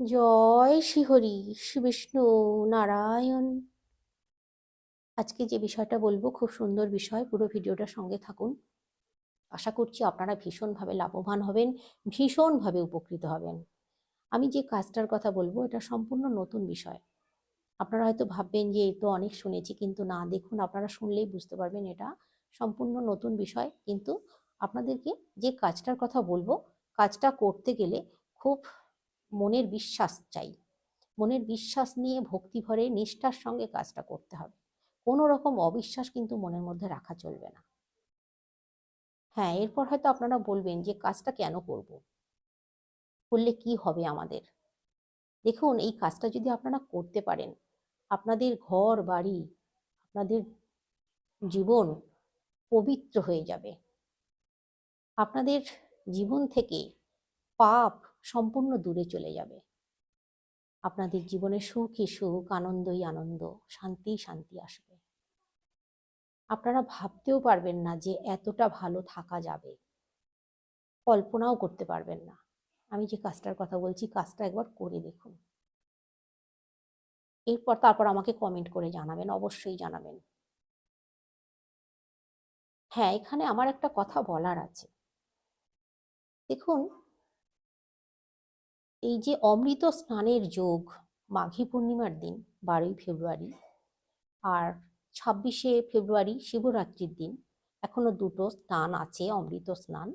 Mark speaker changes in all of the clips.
Speaker 1: জয় শ্রীহরি শ্রী বিষ্ণু নারায়ণ। আজকে যে বিষয়টা বলব, খুব সুন্দর বিষয়, পুরো ভিডিওটার সঙ্গে থাকুন। আশা করছি আপনারা ভীষণভাবে লাভবান হবেন, ভীষণভাবে উপকৃত হবেন। আমি যে কাজটার কথা বলব, এটা সম্পূর্ণ নতুন বিষয়। আপনারা হয়তো ভাববেন যে, এই তো অনেক শুনেছি, কিন্তু না, দেখুন, আপনারা শুনলেই বুঝতে পারবেন এটা সম্পূর্ণ নতুন বিষয়। কিন্তু আপনাদেরকে যে কাজটার কথা বলব, কাজটা করতে গেলে খুব মনের বিশ্বাস চাই। মনের বিশ্বাস নিয়ে ভক্তি ভরে নিষ্ঠার সঙ্গে কাজটা করতে হবে। কোনো রকম অবিশ্বাস কিন্তু মনের মধ্যে রাখা চলবে না। হ্যাঁ এরপর হয়তো আপনারা বলবেন যে, কাজটা কেন করব? করলে কি হবে আমাদের? দেখুন, এই কাজটা যদি আপনারা করতে পারেন, আপনাদের ঘর, বাড়ি, আপনাদের জীবন পবিত্র হয়ে যাবে। আপনাদের জীবন থেকে পাপ সম্পূর্ণ দূরে চলে যাবে। আপনাদের জীবনে সুখই সুখ, আনন্দই আনন্দ, শান্তি শান্তি আসবে। আপনারা ভাবতেও পারবেন না যে এতটা ভালো থাকা যাবে। কল্পনাও করতে পারবেন না। আমি যে কাজটার কথা বলছি, কাজটা একবার করে দেখুন। এরপর তারপর আমাকে কমেন্ট করে জানাবেন, অবশ্যই জানাবেন। হ্যাঁ এখানে আমার একটা কথা বলার আছে। দেখুন এই যে অমৃত স্নানের যোগ, মাঘী পূর্ণিমার দিন, বারোই ফেব্রুয়ারি আর ছাব্বিশে ফেব্রুয়ারি শিবরাত্রির দিন, এখনও দুটো স্নান আছে, অমৃত স্নান,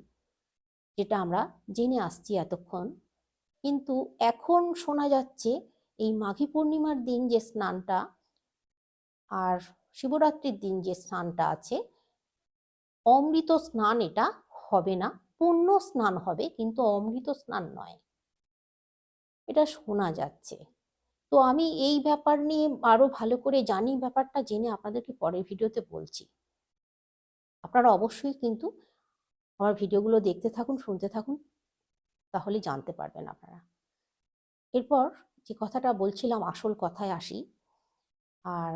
Speaker 1: যেটা আমরা জেনে আসছি এতক্ষণ। কিন্তু এখন শোনা যাচ্ছে এই মাঘী পূর্ণিমার দিন যে স্নানটা আর শিবরাত্রির দিন যে স্নানটা আছে, অমৃত স্নান এটা হবে না। পূর্ণ স্নান হবে, কিন্তু অমৃত স্নান নয়। এটা শোনা যাচ্ছে। তো আমি এই ব্যাপার নিয়ে আরও ভালো করে জানি ব্যাপারটা জেনে আপনাদেরকে পরের ভিডিওতে বলছি। আপনারা অবশ্যই কিন্তু আমার ভিডিওগুলো দেখতে থাকুন, শুনতে থাকুন, তাহলে জানতে পারবেন আপনারা। এরপর যে কথাটা বলছিলাম, আসল কথায় আসি। আর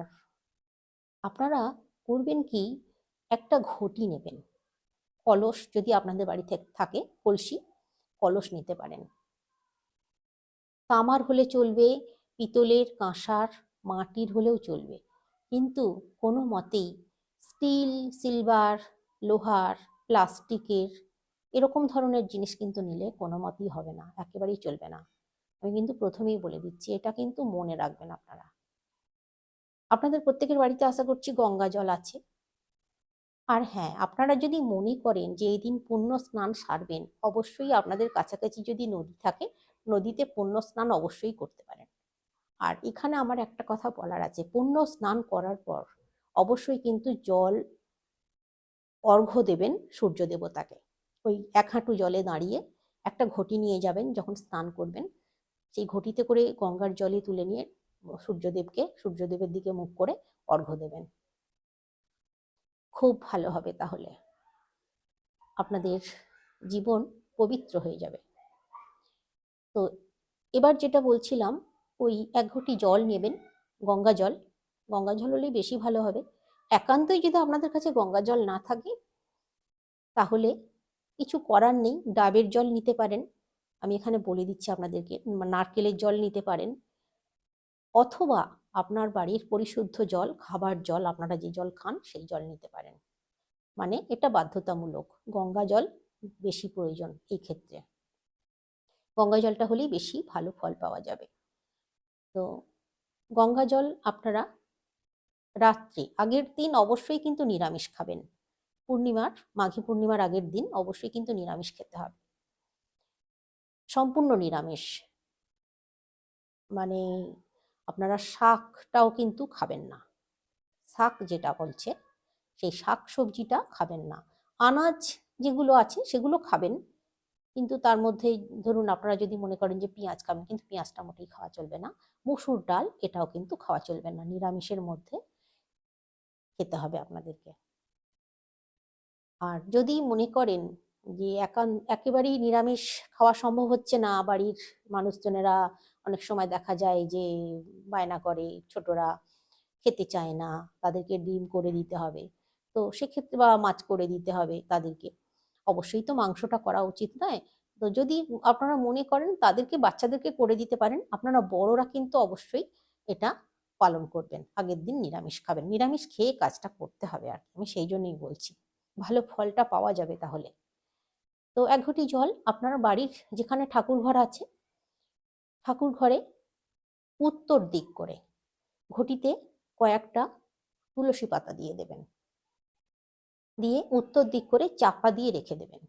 Speaker 1: আপনারা করবেন কি, একটা ঘটি নেবেন। কলস যদি আপনাদের বাড়িতে থাকে, কলসি, কলস নিতে পারেন। তামার হলে চলবে, পিতলের কাঁসার মাটির হলেও চলবে। কিন্তু কোনো মতেই স্টিল, সিলভার, লোহার, প্লাস্টিকের এরকম ধরনের জিনিস কিন্তু নিলে কোনো মতেই হবে না, একেবারেই চলবে না। আমি কিন্তু প্রথমেই বলে দিচ্ছি, এটা কিন্তু মনে রাখবেন আপনারা। আপনাদের প্রত্যেকের বাড়িতে আশা করছি গঙ্গা জল আছে। আর হ্যাঁ আপনারা যদি মনে করেন যে এই দিন পুণ্য স্নান সারবেন, অবশ্যই আপনাদের কাছাকাছি যদি নদী থাকে নদীতে পুণ্য স্নান অবশ্যই করতে পারেন। আর এখানে আমার একটা কথা বলার আছে, পুণ্য স্নান করার পর অবশ্যই কিন্তু জল অর্ঘ্য দেবেন সূর্য দেবতাকে। ওই এক হাঁটু জলে দাঁড়িয়ে একটা ঘটি নিয়ে যাবেন যখন স্নান করবেন। সেই ঘটিতে করে গঙ্গার জলে তুলে নিয়ে সূর্যদেবকে, সূর্যদেবের দিকে মুখ করে অর্ঘ্য দেবেন। খুব ভালো হবে তাহলে। আপনাদের জীবন পবিত্র হয়ে যাবে। তো এবার যেটা বলছিলাম, ওই এক ঘটি জল নেবেন, গঙ্গা জল। গঙ্গা জল হলেই বেশি ভালো হবে। একান্তই যদি আপনাদের কাছে গঙ্গা জল না থাকে, তাহলে কিছু করার নেই, ডাবের জল নিতে পারেন। আমি এখানে বলে দিচ্ছি আপনাদেরকে, নারকেলের জল নিতে পারেন। অথবা আপনার বাড়ির পরিশুদ্ধ জল, খাবার জল, আপনারা যে জল খান, সেই জল নিতে পারেন। মানে এটা বাধ্যতামূলক। গঙ্গা জল বেশি প্রয়োজন এই ক্ষেত্রে। গঙ্গা জলটা হলেই বেশি ভালো ফল পাওয়া যাবে। তো গঙ্গা জল আপনারা রাত্রে, আগের দিন অবশ্যই কিন্তু নিরামিষ খাবেন। পূর্ণিমার, মাঘী পূর্ণিমার আগের দিন অবশ্যই কিন্তু নিরামিষ খেতে হবে। সম্পূর্ণ নিরামিষ। মানে আপনারা শাকটাও কিন্তু খাবেন না। শাক যেটা বলছে, সেই শাক সবজিটা খাবেন না। আনাজ যেগুলো আছে সেগুলো খাবেন। কিন্তু তার মধ্যে ধরুন আপনারা যদি মনে করেন যে পেঁয়াজ খাবেন, কিন্তু পেঁয়াজটা মোটেই খাওয়া চলবে না। মসুর ডাল, এটাও কিন্তু খাওয়া চলবে না। নিরামিষের মধ্যে খেতে হবে আপনাদেরকে। আর যদি মনে করেন যে একান, একেবারেই নিরামিষ খাওয়া সম্ভব হচ্ছে না, বাড়ির মানুষজনেরা অনেক সময় দেখা যায় যে বায়না করে, ছোটরা খেতে চায় না, তাদেরকে ডিম করে দিতে হবে। তো সেক্ষেত্রে বা মাছ করে দিতে হবে তাদেরকে। অবশ্যই তো মাংসটা করা উচিত নয়। তো যদি আপনারা মনে করেন তাদেরকে, বাচ্চাদেরকে করে দিতে পারেন, আপনারা বড়রা কিন্তু অবশ্যই এটা পালন করবেন। আগের দিন নিরামিষ খাবেন। নিরামিষ খেয়ে কাজটা করতে হবে আর। আমি সেই জন্যই বলছি। ভালো ফলটা পাওয়া যাবে তাহলে। তো এক ঘটি জল আপনার বাড়ির যেখানে ঠাকুর ঘর আছে ঠাকুর ঘরে উত্তর দিক করে ঘটিতে কয়েকটা তুলসী পাতা দিয়ে দেবেন। দিয়ে উত্তর দিক করে চাপা দিয়ে রেখে দেবেন।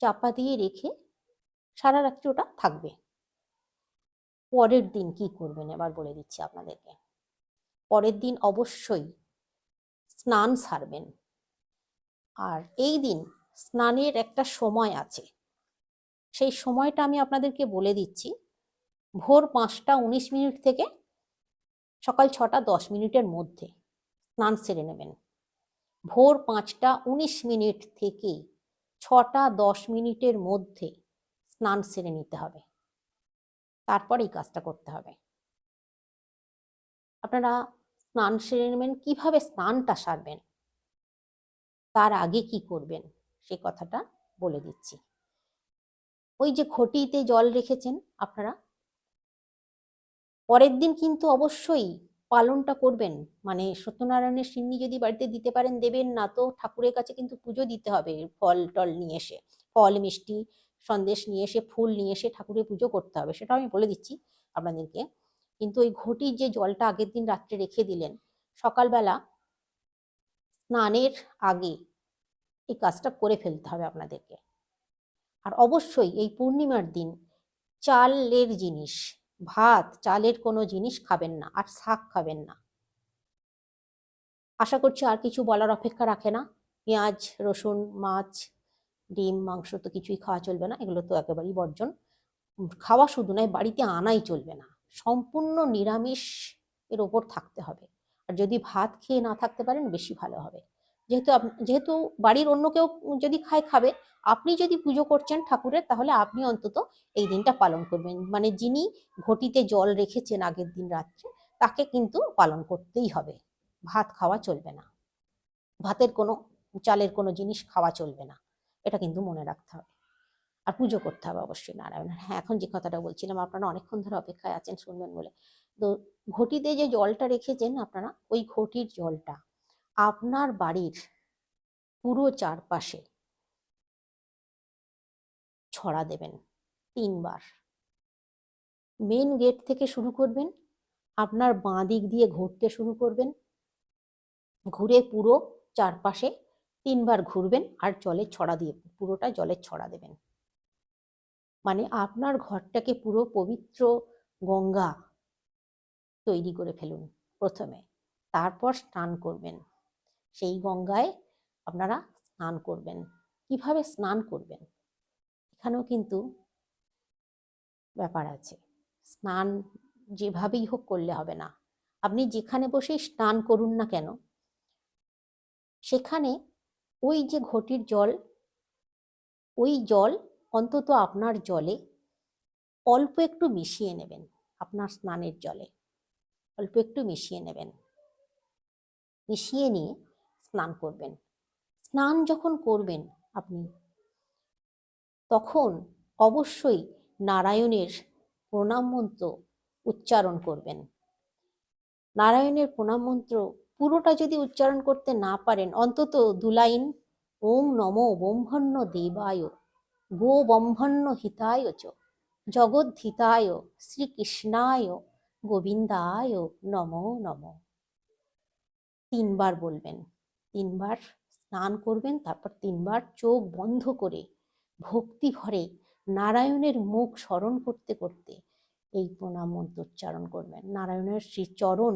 Speaker 1: চাপা দিয়ে রেখে সারা রাত্রি ওটা থাকবে। পরের দিন কি করবেন এবার বলে দিচ্ছি আপনাদেরকে। পরের দিন অবশ্যই স্নান সারবেন। আর এই দিন স্নানের একটা সময় আছে। সেই সময়টা আমি আপনাদেরকে বলে দিচ্ছি। ভোর পাঁচটা উনিশ মিনিট থেকে সকাল ছটা দশ মিনিটের মধ্যে স্নান সেরে নেবেন। ভোর পাঁচটা উনিশ মিনিট থেকে ছটা দশ মিনিটের মধ্যে স্নান সেরে নিতে হবে। তারপর এই কাজটা করতে হবে। আপনারা স্নান সেরে নেবেন, কীভাবে স্নানটা সারবেন, তার আগে কি করবেন, সে কথাটা বলে দিচ্ছি। ওই যে ঘটিতে জল রেখেছেন আপনারা, পরের দিন কিন্তু অবশ্যই পালনটা করবেন। মানে সত্যনারায়ণের সিন্নি যদি বাড়িতে দিতে পারেন, দেবেন না তো ঠাকুরের কাছে কিন্তু পুজো দিতে হবে, ফল টল নিয়ে এসে। ফল, মিষ্টি, সন্দেশ নিয়ে এসে, ফুল নিয়ে এসে ঠাকুরের পুজো করতে হবে সেটা আমি বলে দিচ্ছি আপনাদেরকে। কিন্তু ওই ঘটির যে জলটা আগের দিন রাত্রে রেখে দিলেন, সকালবেলা স্নানের আগে এই কাজটা করে ফেলতে হবে আপনাদেরকে। আর অবশ্যই এই পূর্ণিমার দিন চালের জিনিস ভাত, চালের কোনো জিনিস খাবেন না আর শাক খাবেন না। আশা করছি আর কিছু বলার অপেক্ষা রাখে না। পেঁয়াজ, রসুন, মাছ, ডিম, মাংস তো কিছুই খাওয়া চলবে না, এগুলো তো একেবারেই বর্জন। খাওয়া শুধু নয়, বাড়িতে আনাই চলবে না। সম্পূর্ণ নিরামিষ এর ওপর থাকতে হবে। আর যদি ভাত খেয়ে না থাকতে পারেন, বেশি ভালো হবে। যেহেতু যেহেতু বাড়ির অন্য কেউ যদি খায়, খাবে, আপনি যদি পুজো করছেন ঠাকুরের, তাহলে আপনি অন্তত এই দিনটা পালন করবেন। মানে যিনি ঘটিতে জল রেখেছেন আগের দিন রাত্রে, তাকে কিন্তু পালন করতেই হবে। ভাত খাওয়া চলবে না। ভাতের কোনো, চালের কোনো জিনিস খাওয়া চলবে না। এটা কিন্তু মনে রাখতে হবে। আর পুজো করতে হবে অবশ্যই নারায়ণের হ্যাঁ এখন যে কথাটা বলছিলাম, আপনারা অনেকক্ষণ ধরে অপেক্ষায় আছেন, শুনবেন বলে। তো ঘটিতে যে জলটা রেখেছেন আপনারা, ওই ঘটির জলটা আপনার বাড়ির পুরো চারপাশে ছড়া দেবেন তিনবার। মেন গেট থেকে শুরু করবেন, আপনার বাঁ দিক দিয়ে ঘুরতে শুরু করবেন, ঘুরে পুরো চারপাশে তিনবার ঘুরবেন আর জলের ছড়া দিয়ে, পুরোটা জলের ছড়া দেবেন। মানে আপনার ঘরটাকে পুরো পবিত্র গঙ্গা তৈরি করে ফেলুন প্রথমে, তারপর স্নান করবেন। সেই গঙ্গায় আপনারা স্নান করবেন। কীভাবে স্নান করবেন? এখানেও কিন্তু ব্যাপার আছে। স্নান যেভাবেই হোক করলে হবে না। আপনি যেখানে বসেই স্নান করুন না কেন, সেখানে ওই যে ঘটির জল, ওই জল অন্তত আপনার জলে অল্প একটু মিশিয়ে নেবেন, আপনার স্নানের জলে। অল্প একটু মিশিয়ে নেবেন। মিশিয়ে নিয়ে স্নান করবেন। স্নান যখন করবেন আপনি, তখন অবশ্যই নারায়ণের প্রণাম মন্ত্র উচ্চারণ করবেন। নারায়ণের প্রণাম মন্ত্র পুরোটা যদি উচ্চারণ করতে না পারেন, অন্তত দু লাইন, ওম নমো ব্রহ্মণ্য দেবায়, গো ব্রহ্মণ্য হিতায় চ জগদ্ধিতায় শ্রীকৃষ্ণায়, গোবিন্দায় নমো নমঃ। তিনবার বলবেন। তিনবার স্নান করবেন, তারপর তিনবার চোখ বন্ধ করে ভক্তি ভরে নারায়ণের মুখ স্মরণ করতে করতে এই প্রণাম মন্ত্র উচ্চারণ করবেন। নারায়ণের শ্রীচরণ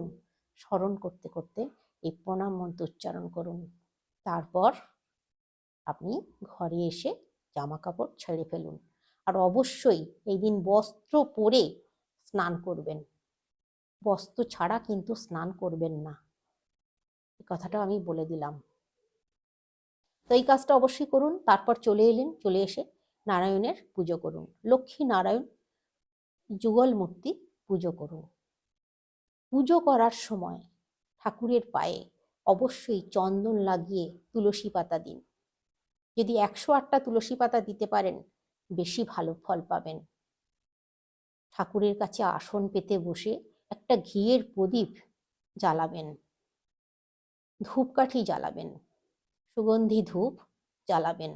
Speaker 1: স্মরণ করতে করতে এই প্রণাম মন্ত্র উচ্চারণ করুন। তারপর আপনি ঘরে এসে জামা কাপড় ছেড়ে ফেলুন আর অবশ্যই এই দিন বস্ত্র পরে স্নান করবেন। বস্ত্র ছাড়া কিন্তু স্নান করবেন না। এই কথাটা আমি বলে দিলাম। তো এই কাজটা অবশ্যই করুন, তারপর চলে এলেন, চলে এসে নারায়ণের পুজো করুন। লক্ষ্মী নারায়ণ যুগল মূর্তি পুজো করুন। পুজো করার সময় ঠাকুরের পায়ে অবশ্যই চন্দন লাগিয়ে তুলসী পাতা দিন। যদি একশো আটটা তুলসী পাতা দিতে পারেন, বেশি ভালো ফল পাবেন। ঠাকুরের কাছে আসন পেতে বসে একটা ঘিয়ের প্রদীপ জ্বালাবেন। ধূপকাঠি জ্বালাবেন, সুগন্ধি ধূপ জ্বালাবেন।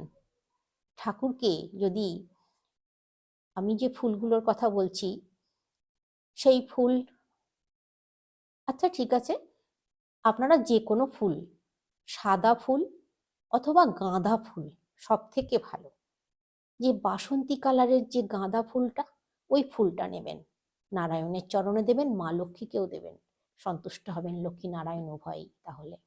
Speaker 1: ঠাকুরকে যদি আমি যে ফুলগুলোর কথা বলছি, সেই ফুল আচ্ছা ঠিক আছে, আপনারা যে কোনো ফুল, সাদা ফুল অথবা গাঁদা ফুল সব থেকে ভালো। যে বাসন্তী কালারের যে গাঁদা ফুলটা, ওই ফুলটা নেবেন। নারায়ণের চরণে দেবেন, মা লক্ষ্মীকেও দেবেন। সন্তুষ্ট হবেন লক্ষ্মী নারায়ণ উভয়ই তাহলে।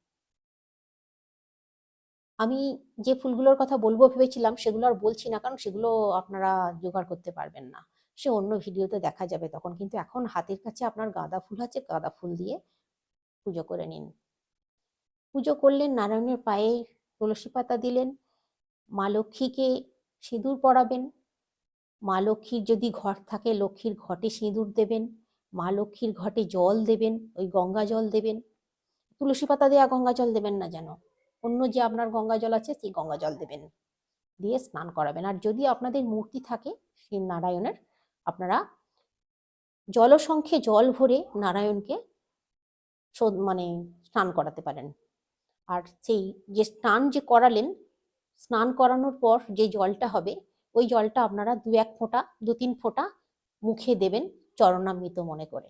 Speaker 1: আমি যে ফুলগুলোর কথা বলব ভেবেছিলাম সেগুলো আর বলছি না, কারণ সেগুলো আপনারা জোগাড় করতে পারবেন না। সে অন্য ভিডিওতে দেখা যাবে তখন, কিন্তু এখন হাতের কাছে আপনার গাঁদা ফুল আছে, গাঁদা ফুল দিয়ে পুজো করে নিন। পুজো করলেন, নারায়ণের পায়ে তুলসী পাতা দিলেন, মা লক্ষ্মীকে সিঁদুর পরাবেন, মা লক্ষ্মীর যদি ঘট থাকে, লক্ষ্মীর ঘটে সিঁদুর দেবেন, মা লক্ষ্মীর ঘটে জল দেবেন, ওই গঙ্গা জল দেবেন। তুলসী পাতা দেওয়া গঙ্গা জল দেবেন না যেন। অন্য যে আপনার গঙ্গা জল আছে, সেই গঙ্গা জল দেবেন। দিয়ে স্নান করাবেন। আর যদি আপনাদের মূর্তি থাকে, সেই নারায়ণের, আপনারা জলসংখ্যে জল ভরে নারায়ণকে মানে স্নান করাতে পারেন। আর সেই যে স্নান যে করালেন, স্নান করানোর পর যে জলটা হবে, ওই জলটা আপনারা দু এক ফোঁটা, দু তিন ফোঁটা মুখে দেবেন, চরণামৃত মনে করে।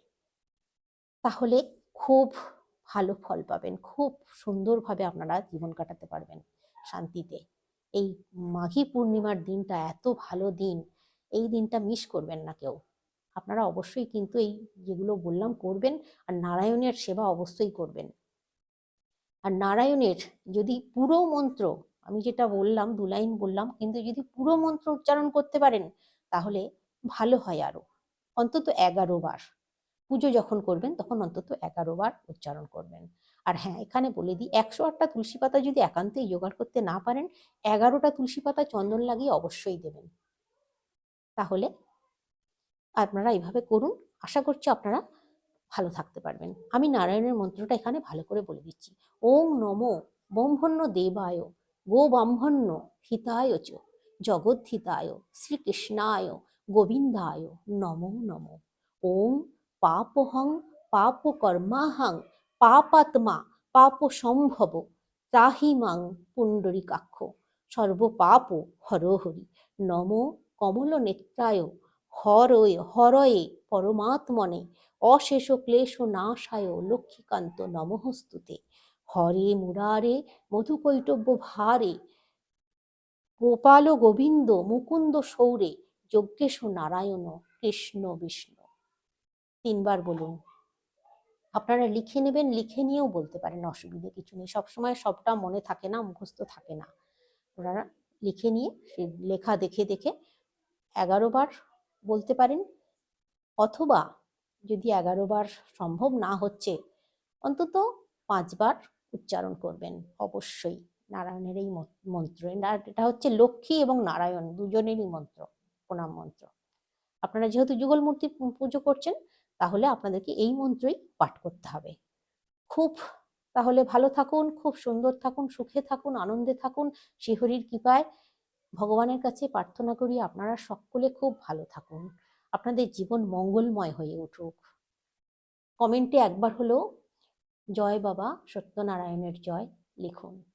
Speaker 1: তাহলে খুব ভালো ফল পাবেন। খুব সুন্দরভাবে আপনারা জীবন কাটাতে পারবেন শান্তিতে। এই মাঘী পূর্ণিমার দিনটা এত ভালো দিন, এই দিনটা মিস করবেন না কেউ। আপনারা অবশ্যই কিন্তু এই যেগুলো বললাম করবেন, আর নারায়ণের সেবা অবশ্যই করবেন। আর নারায়ণের যদি পুরো মন্ত্র, আমি যেটা বললাম, দু লাইন বললাম, কিন্তু যদি পুরো মন্ত্র উচ্চারণ করতে পারেন, তাহলে ভালো হয় আরও। অন্তত এগারো বার। পুজো যখন করবেন, তখন অন্তত এগারো বার উচ্চারণ করবেন। আর হ্যাঁ এখানে বলে দিই, একশো আটটা তুলসী পাতা যদি একান্তই জোগাড় করতে না পারেন, এগারোটা তুলসী পাতা চন্দন লাগিয়ে অবশ্যই দেবেন। তাহলে আপনারা এইভাবে করুন। আশা করছি আপনারা ভালো থাকতে পারবেন। আমি নারায়ণের মন্ত্রটা এখানে ভালো করে বলে দিচ্ছি। ওম নমো ব্রহ্মণ্য দেবায়, গো ব্রাহ্মণ্য হিতায় চ, জগদ্ধিতায়, শ্রীকৃষ্ণায়, গোবিন্দায় নমো নমো। ওম পাপহং পাপ কর্মাহং পাপাত্মা পাপ সম্ভব ত্রাহি মাং পুণ্ডরিকাক্ষ সর্বপাপ হরহরি নম কমল নেত্রায় হরয়ে হরয়ে পরমাত্মনে অশেষ ক্লেশ নাশায় লক্ষ্মীকান্ত নমঃস্তুতে হরে মুরারে মধুকৈটব্য ভারে গোপাল গোবিন্দ মুকুন্দ সৌরে যজ্ঞেশ নারায়ণ কৃষ্ণ বিষ্ণু তিনবার বলুন। আপনারা লিখে নেবেন, লিখে নিয়েও বলতে পারেন, অসুবিধে কিছু নেই। সবসময় সবটা মনে থাকে না, মুখস্থ থাকে না। ওনারা লিখে নিয়ে সেই লেখা দেখে দেখে এগারো বার বলতে পারেন। অথবা যদি এগারো বার সম্ভব না হচ্ছে, অন্তত পাঁচবার উচ্চারণ করবেন, অবশ্যই। নারায়ণের এই মন্ত্র। এটা- হচ্ছে লক্ষ্মী এবং নারায়ণ, দুজনেরই মন্ত্র, প্রণাম মন্ত্র। আপনারা যেহেতু যুগল মূর্তি পুজো করছেন তাহলে আপনাদেরকে এই মন্ত্রই পাঠ করতে হবে। খুব, তাহলে ভালো থাকুন, খুব সুন্দর থাকুন, সুখে থাকুন, আনন্দে থাকুন, শিহরির কৃপায় ভগবানের কাছে প্রার্থনা করি আপনারা সকলে খুব ভালো থাকুন। আপনাদের জীবন মঙ্গলময় হয়ে উঠুক। কমেন্টে একবার হলেও জয় বাবা সত্যনারায়ণের জয় লিখুন।